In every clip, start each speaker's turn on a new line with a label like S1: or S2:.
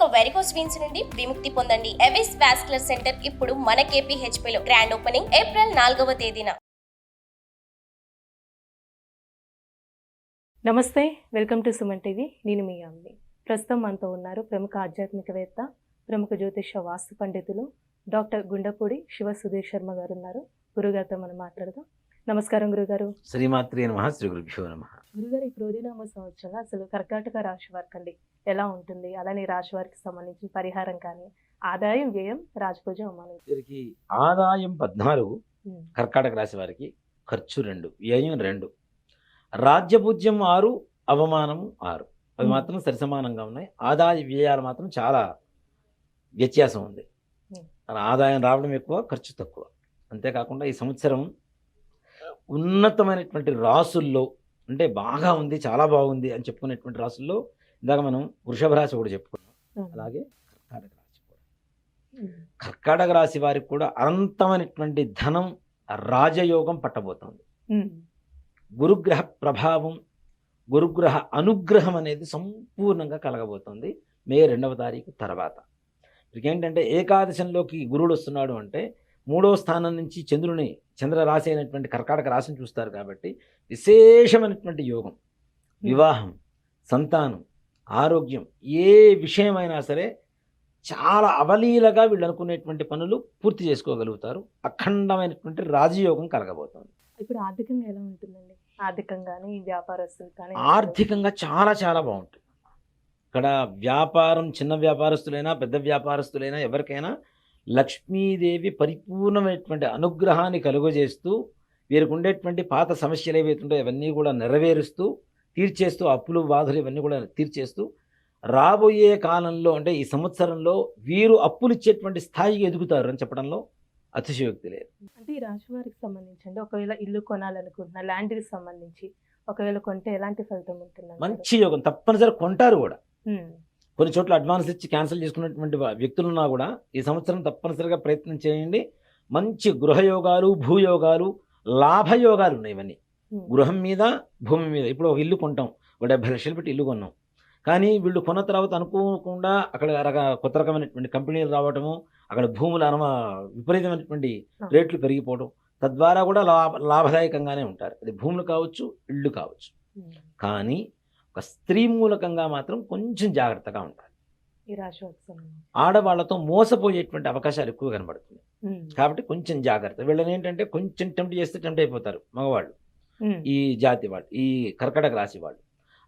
S1: ఇక varicose veins నుండి విముక్తి పొందండి. ఎవిస్ వాస్కులర్ సెంటర్ ఇప్పుడు మన KPHP లో గ్రాండ్ ఓపెనింగ్ ఏప్రిల్ నాలుగవ తేదీన.
S2: నమస్తే వెల్కమ్ టు సుమన్ టీవీ. నేను మీ అమ్మి. ప్రస్తుతం మనతో ఉన్నారు ప్రముఖ ఆధ్యాత్మికవేత్త ప్రముఖ జ్యోతిష వాస్తు పండితులు డాక్టర్ గుండపూడి శివ సుధీర్ శర్మ గారు ఉన్నారు. గురుగారితో మనం మాట్లాడదాం. నమస్కారం గురుగారు.
S3: శ్రీమాత్రే నమ శ్రీ గురుభ్యో నమ.
S2: గురుగారు ఈ క్రోధినామ సంవత్సరంలో అసలు కర్కాటక రాశి వారికి అండి ఎలా ఉంటుంది? అలానే రాశి వారికి సంబంధించిన పరిహారం కానీ ఆదాయం వ్యయం రాజపూజ అవమానం
S3: వీరికి ఆదాయం పద్నాలుగు కర్కాటక రాశి వారికి ఖర్చు రెండు వ్యయం రెండు. రాజ్యపూజ్యం ఆరు అవమానము ఆరు. అవి. మాత్రం సరిసమానంగా ఉన్నాయి. ఆదాయ వ్యయాలు మాత్రం చాలా వ్యత్యాసం ఉంది. ఆదాయం రావడం ఎక్కువ ఖర్చు తక్కువ. అంతేకాకుండా ఈ సంవత్సరం ఉన్నతమైనటువంటి రాసుల్లో అంటే బాగా ఉంది చాలా బాగుంది అని చెప్పుకునేటువంటి రాసుల్లో ఇందాక మనం వృషభ రాశి కూడా చెప్పుకున్నాం. అలాగే కర్కాటక రాశి కూడా. కర్కాటక రాశి వారికి కూడా అనంతమైనటువంటి ధనం రాజయోగం పట్టబోతోంది. గురుగ్రహ ప్రభావం గురుగ్రహ అనుగ్రహం అనేది సంపూర్ణంగా కలగబోతోంది మే రెండవ తారీఖు తర్వాత. ఏంటంటే ఏకాదశంలోకి గురుడు వస్తున్నాడు అంటే మూడవ స్థానం నుంచి చంద్రుని చంద్ర రాశి అయినటువంటి కర్కాటక రాశిని చూస్తారు కాబట్టి విశేషమైనటువంటి యోగం వివాహం సంతానం ఆరోగ్యం ఏ విషయమైనా సరే చాలా అవలీలగా వీళ్ళు అనుకునేటువంటి పనులు పూర్తి చేసుకోగలుగుతారు. అఖండమైనటువంటి రాజయోగం కలగబోతోంది.
S2: ఇప్పుడు ఆర్థికంగా ఎలా ఉంటుందండి? ఆర్థికంగాని వ్యాపారస్తులు కానీ
S3: ఆర్థికంగా చాలా చాలా బాగుంటుంది. ఇక్కడ వ్యాపారం చిన్న వ్యాపారస్తులైనా పెద్ద వ్యాపారస్తులైనా ఎవరికైనా లక్ష్మీదేవి పరిపూర్ణమైనటువంటి అనుగ్రహాన్ని కలుగజేస్తూ వీరికి ఉండేటువంటి పాత సమస్యలు ఏవైతే ఉంటాయో అవన్నీ కూడా నెరవేరుస్తూ తీర్చేస్తూ అప్పులు బాధలు ఇవన్నీ కూడా తీర్చేస్తూ రాబోయే కాలంలో అంటే ఈ సంవత్సరంలో వీరు అప్పులు ఇచ్చేటువంటి స్థాయికి ఎదుగుతారు అని చెప్పడంలో అతిశయోక్తి లేదు.
S2: అంటే ఈ రాశి వారికి సంబంధించి అండి ఒకవేళ ఇల్లు కొనాలనుకుంటున్నా ల్యాండ్కి సంబంధించి ఒకవేళ కొంటే ఎలాంటి ఫలితం ఉంటుంది
S3: మంచి యోగం తప్పనిసరి కొంటారు కూడా. కొన్ని చోట్ల అడ్వాన్స్ ఇచ్చి క్యాన్సిల్ చేసుకున్నటువంటి వ్యక్తులున్నా కూడా ఈ సంవత్సరం తప్పనిసరిగా ప్రయత్నం చేయండి. మంచి గృహయోగాలు భూయోగాలు లాభయోగాలు ఉన్నాయి ఇవన్నీ. గృహం మీద భూమి మీద. ఇప్పుడు ఒక ఇల్లు కొంటాం. ఒక డెబ్బై లక్షలు పెట్టి ఇల్లు కొన్నాం. కానీ వీళ్ళు కొన్న తర్వాత అనుకోకుండా అక్కడ రక కొత్త రకమైనటువంటి కంపెనీలు రావటము అక్కడ భూముల అనవ విపరీతమైనటువంటి రేట్లు పెరిగిపోవడం తద్వారా కూడా లాభ లాభదాయకంగానే ఉంటారు. అది భూములు కావచ్చు ఇళ్ళు కావచ్చు. కానీ ఒక స్త్రీ మూలకంగా మాత్రం కొంచెం జాగ్రత్తగా
S2: సంబంధించి
S3: ఆడవాళ్ళతో మోసపోయేటువంటి అవకాశాలు ఎక్కువ కనబడుతుంది
S2: ఉమ్,
S3: కాబట్టి కొంచెం జాగ్రత్త. వీళ్ళని ఏంటంటే కొంచెం టెంప్ట్ చేస్తే టెంప్ట్ అయిపోతారు మగవాళ్ళు. ఈ జాతి వాళ్ళు ఈ కర్కటక రాశి వాళ్ళు.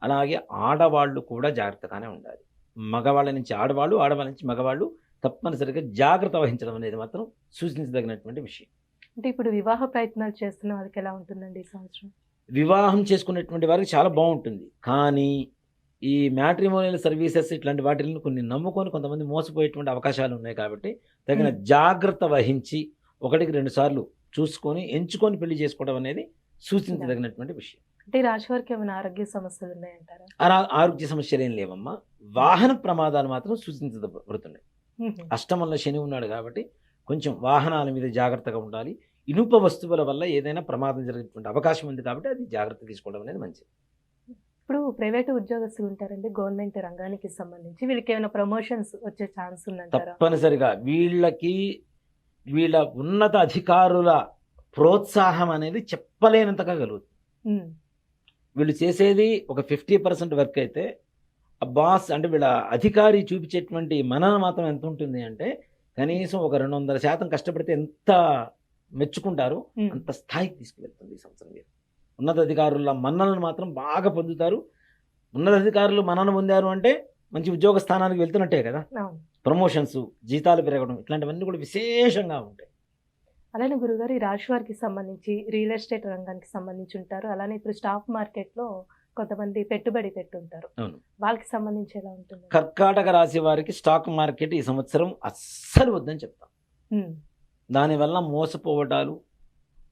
S3: అలాగే ఆడవాళ్ళు కూడా జాగ్రత్తగానే ఉండాలి. మగవాళ్ళ నుంచి ఆడవాళ్ళు ఆడవాళ్ళ నుంచి మగవాళ్ళు తప్పనిసరిగా జాగ్రత్త వహించడం అనేది మాత్రం సూచించదగినటువంటి విషయం.
S2: అంటే ఇప్పుడు వివాహ ప్రయత్నాలు చేస్తున్న వాళ్ళకి ఎలా ఉంటుందండి ఈ సంవత్సరం?
S3: వివాహం చేసుకునేటువంటి వారికి చాలా బాగుంటుంది. కానీ ఈ మ్యాట్రిమోనియల్ సర్వీసెస్ ఇట్లాంటి వాటిని కొన్ని నమ్ముకొని కొంతమంది మోసపోయేటువంటి అవకాశాలు ఉన్నాయి కాబట్టి తగిన. జాగ్రత్త వహించి ఒకటికి రెండు సార్లు చూసుకొని ఎంచుకొని పెళ్ళి చేసుకోవడం అనేది సూచించదగినటువంటి విషయం.
S2: అంటే ఈ రాశి వారికి ఏమైనా ఆరోగ్య సమస్యలు ఉన్నాయంటారా?
S3: అలా ఆరోగ్య సమస్యలు ఏం లేవమ్మా. వాహన ప్రమాదాలు మాత్రం సూచించబడుతున్నాయి. అష్టమంలో శని ఉన్నాడు కాబట్టి కొంచెం వాహనాల మీద జాగ్రత్తగా ఉండాలి. ఇనుప వస్తువుల వల్ల ఏదైనా ప్రమాదం జరిగేటువంటి అవకాశం ఉంది కాబట్టి అది జాగ్రత్త తీసుకోవడం అనేది మంచిది.
S2: ఇప్పుడు ప్రైవేట్ ఉద్యోగస్తులు ఉంటారండి గవర్నమెంట్ రంగానికి సంబంధించి వీళ్ళకి ఏమైనా ప్రమోషన్స్ వచ్చే ఛాన్స్ ఉందంటారా?
S3: తప్పనిసరిగా వీళ్ళకి వీళ్ళ ఉన్నత అధికారుల ప్రోత్సాహం అనేది చెప్పలేనంతగా కలుగుతుంది. వీళ్ళు చేసేది ఒక ఫిఫ్టీ పర్సెంట్ వర్క్ అయితే ఆ బాస్ అంటే వీళ్ళ అధికారి చూపించేటువంటి మనన మాత్రం ఎంత ఉంటుంది అంటే కనీసం ఒక రెండు వందల శాతం కష్టపడితే ఎంత మెచ్చుకుంటారో. అంత స్థాయికి తీసుకువెళ్తుంది ఈ సంవత్సరం మీరు. ఉన్నతాధికారుల మన్నలను మాత్రం బాగా పొందుతారు. ఉన్నతాధికారులు మన్నన పొందారు అంటే మంచి ఉద్యోగ స్థానానికి వెళ్తున్నట్టే కదా. ప్రమోషన్స్ జీతాలు పెరగడం ఇట్లాంటివన్నీ కూడా విశేషంగా ఉంటాయి.
S2: అలానే గురుగారు ఈ రాశి వారికి సంబంధించి రియల్ ఎస్టేట్ రంగానికి సంబంధించి ఉంటారు. అలానే ఇప్పుడు స్టాక్ మార్కెట్లో కొంతమంది పెట్టుబడి పెట్టుంటారు. వాళ్ళకి సంబంధించి ఎలా ఉంటుంది?
S3: కర్కాటక రాశి వారికి స్టాక్ మార్కెట్ ఈ సంవత్సరం అస్సలు వద్దని చెప్తాం. దానివల్ల మోసపోవటాలు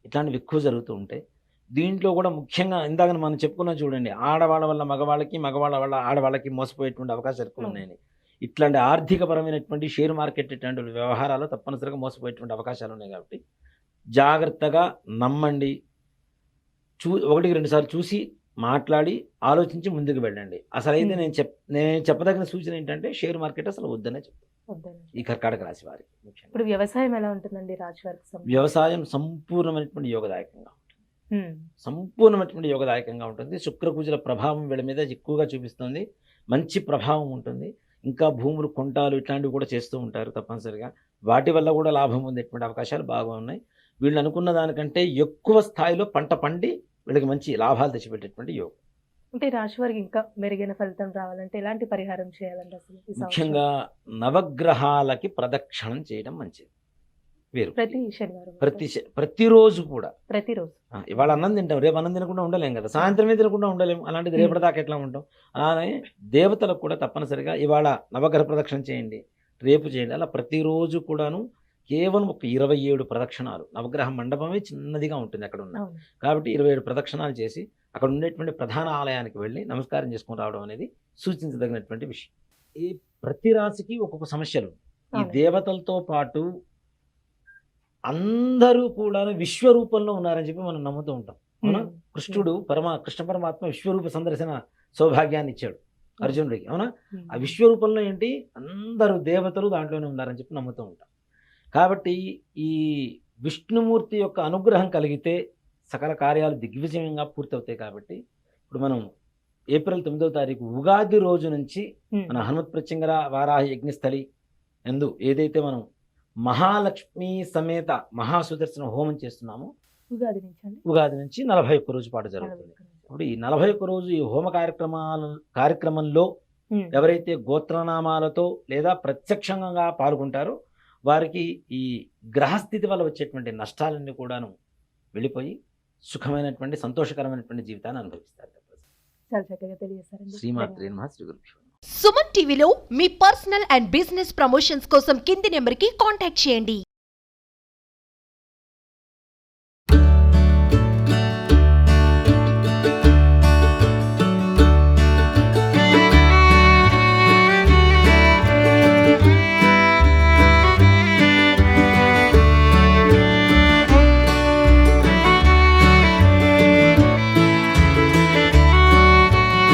S3: ఇట్లాంటివి ఎక్కువ జరుగుతూ ఉంటాయి. దీంట్లో కూడా ముఖ్యంగా ఇందాక మనం చెప్పుకున్నాం చూడండి ఆడవాళ్ళ వల్ల మగవాళ్ళకి మగవాళ్ళ వల్ల ఆడవాళ్ళకి మోసపోయేటువంటి అవకాశాలు ఎక్కువ ఉన్నాయని ఇట్లాంటి ఆర్థికపరమైనటువంటి షేర్ మార్కెట్ ఇట్లాంటి వ్యవహారాలు తప్పనిసరిగా మోసపోయేటువంటి అవకాశాలు ఉన్నాయి కాబట్టి జాగ్రత్తగా నమ్మండి. చూ ఒకటికి రెండు సార్లు చూసి మాట్లాడి ఆలోచించి ముందుకు వెళ్ళండి. అసలు అయితే. నేను చెప్ నేను చెప్పదగిన సూచన ఏంటంటే షేర్ మార్కెట్ అసలు వద్దనే చెప్తాను. ఈ కర్కాటక రాశి
S2: ఇప్పుడు వ్యవసాయం ఎలా ఉంటుందండి రాశి వారికి?
S3: వ్యవసాయం సంపూర్ణమైనటువంటి యోగదాయకంగా సంపూర్ణమైనటువంటి యోగదాయకంగా ఉంటుంది. శుక్రకుజుల ప్రభావం వీళ్ళ మీద ఎక్కువగా చూపిస్తుంది. మంచి ప్రభావం ఉంటుంది. ఇంకా భూములు కొంటాలు ఇట్లాంటివి కూడా చేస్తూ ఉంటారు తప్పనిసరిగా. వాటి వల్ల కూడా లాభం పొందేటువంటి అవకాశాలు బాగా ఉన్నాయి. వీళ్ళు అనుకున్న దానికంటే ఎక్కువ స్థాయిలో పంట పండి వీళ్ళకి మంచి లాభాలు తెచ్చిపెట్టేటువంటి యోగం.
S2: అంటే రాశి వారికి ఇంకా మెరుగైన ఫలితం రావాలంటే ఎలాంటి పరిహారం చేయాలండి అసలు ఈ సంవత్సరం?
S3: ముఖ్యంగా నవగ్రహాలకి ప్రదక్షిణం చేయడం మంచిది. వీరు.
S2: ప్రతి శనివారం.
S3: ప్రతి శ- ప్రతిరోజు కూడా.
S2: ప్రతిరోజు.
S3: ఆ, ఇవాళ అన్నం తింటాం రేపు అన్నం తినకుండా ఉండలేం కదా. సాయంత్రమే తినకుండా ఉండలేం. అలాంటిది. రేపటి దాకా ఎట్లా ఉంటాం? అలానే దేవతలకు కూడా తప్పనిసరిగా ఇవాళ నవగ్రహ ప్రదక్షిణ చేయండి. రేపు చేయండి. అలా ప్రతిరోజు కూడాను కేవలం ఒక ఇరవై ఏడు ప్రదక్షిణాలు. నవగ్రహ మండపమే చిన్నదిగా ఉంటుంది అక్కడ ఉన్న కాబట్టి ఇరవై ఏడు ప్రదక్షిణాలు చేసి అక్కడ ఉండేటువంటి ప్రధాన ఆలయానికి వెళ్ళి నమస్కారం చేసుకొని రావడం అనేది సూచించదగినటువంటి విషయం. ఈ ప్రతి రాశికి ఒక్కొక్క సమస్యలు. ఈ. దేవతలతో పాటు అందరూ కూడా విశ్వరూపంలో ఉన్నారని చెప్పి మనం నమ్ముతూ ఉంటాం. అవునా? కృష్ణుడు పరమా కృష్ణ పరమాత్మ విశ్వరూప సందర్శన సౌభాగ్యాన్ని ఇచ్చాడు అర్జునుడికి. అవునా? ఆ విశ్వరూపంలో ఏంటి? అందరూ దేవతలు దాంట్లోనే ఉన్నారని చెప్పి నమ్ముతూ ఉంటాం. కాబట్టి ఈ విష్ణుమూర్తి యొక్క అనుగ్రహం కలిగితే సకల కార్యాలు దిగ్విజయంగా పూర్తవుతాయి కాబట్టి ఇప్పుడు మనం ఏప్రిల్ తొమ్మిదవ తారీఖు ఉగాది రోజు నుంచి మన హనుమత్ ప్రత్యంగర వారాహ యజ్ఞస్థలి ఎందు ఏదైతే మనం మహాలక్ష్మి సమేత మహాసుదర్శన హోమం చేస్తున్నామో
S2: ఉగాది నుంచి
S3: ఉగాది నుంచి నలభై ఒక్క రోజు పాటు జరుగుతుంది. ఇప్పుడు ఈ నలభై ఒక్క రోజు ఈ హోమ కార్యక్రమాల కార్యక్రమంలో ఎవరైతే గోత్రనామాలతో లేదా ప్రత్యక్షంగా పాల్గొంటారో వారికి ఈ గ్రహస్థితి వల్ల వచ్చేటువంటి నష్టాలన్నీ కూడాను వెళ్ళిపోయి సుఖమైనటువంటి సంతోషకరమైనటువంటి జీవితాన్ని అనుభవిస్తారు. శ్రీమాత్రి శ్రీ.
S4: సుమన్ టీవీలో మీ పర్సనల్ అండ్ బిజినెస్ ప్రమోషన్స్ కోసం కింది నెంబర్కి కాంటాక్ట్ చేయండి.